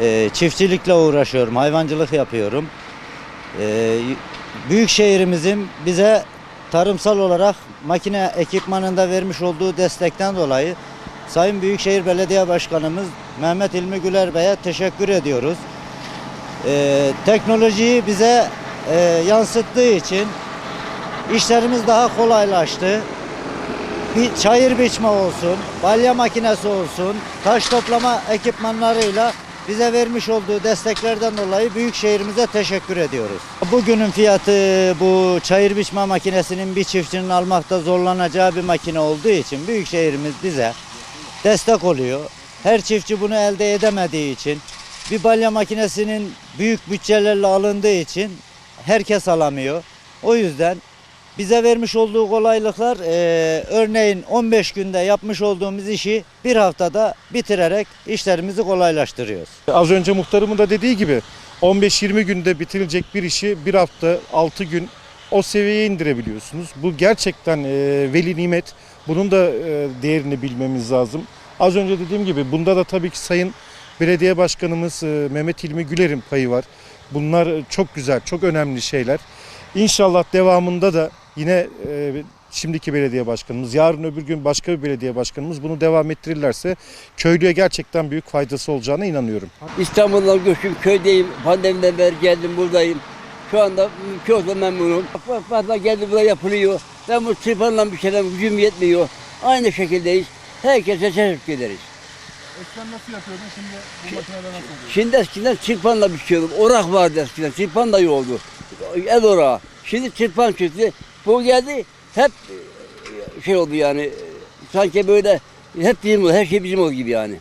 Ee, çiftçilikle uğraşıyorum, hayvancılık yapıyorum. Ee, büyük şehrimizin bize tarımsal olarak makine ekipmanında vermiş olduğu destekten dolayı Sayın Büyükşehir Belediye Başkanımız Mehmet İlmi Güler Bey'e teşekkür ediyoruz. Ee, teknolojiyi bize e, yansıttığı için işlerimiz daha kolaylaştı. Bir çayır biçme olsun, balya makinesi olsun, taş toplama ekipmanlarıyla bize vermiş olduğu desteklerden dolayı büyük şehrimize teşekkür ediyoruz. Bugünün fiyatı bu çayır biçme makinesinin bir çiftçinin almakta zorlanacağı bir makine olduğu için büyük şehrimiz bize destek oluyor. Her çiftçi bunu elde edemediği için bir balya makinesinin büyük bütçelerle alındığı için herkes alamıyor. O yüzden bize vermiş olduğu kolaylıklar eee, örneğin 15 günde yapmış olduğumuz işi bir haftada bitirerek işlerimizi kolaylaştırıyoruz. Az önce muhtarımın da dediği gibi 15-20 günde bitirilecek bir işi bir hafta 6 gün o seviyeye indirebiliyorsunuz. Bu gerçekten e, veli nimet. Bunun da e, değerini bilmemiz lazım. Az önce dediğim gibi bunda da tabii ki Sayın Belediye Başkanımız e, Mehmet İlmi Güler'in payı var. Bunlar e, çok güzel, çok önemli şeyler. İnşallah devamında da yine e, şimdiki belediye başkanımız, yarın öbür gün başka bir belediye başkanımız bunu devam ettirirlerse köylüye gerçekten büyük faydası olacağına inanıyorum. İstanbul'dan göçtüm, köydeyim. Pandemiden beri geldim buradayım. Şu anda çok memnunum. Bak fazla geldi burada yapılıyor. Ben bu tırpanla bir şeyden gücüm yetmiyor. Aynı şekildeyiz. Herkese teşekkür ederiz. Eskiden nasıl yapıyordun şimdi bu makinede nasıl oluyor? Şimdi eskiden çırpanla biçiyordum. Orak vardı eskiden. Çırpan da yoktu. El orağı. Şimdi çırpan çıktı. Bu geldi. Hep e, şey oldu yani. Sanki böyle hep bizim oldu. Her şey bizim oldu gibi yani.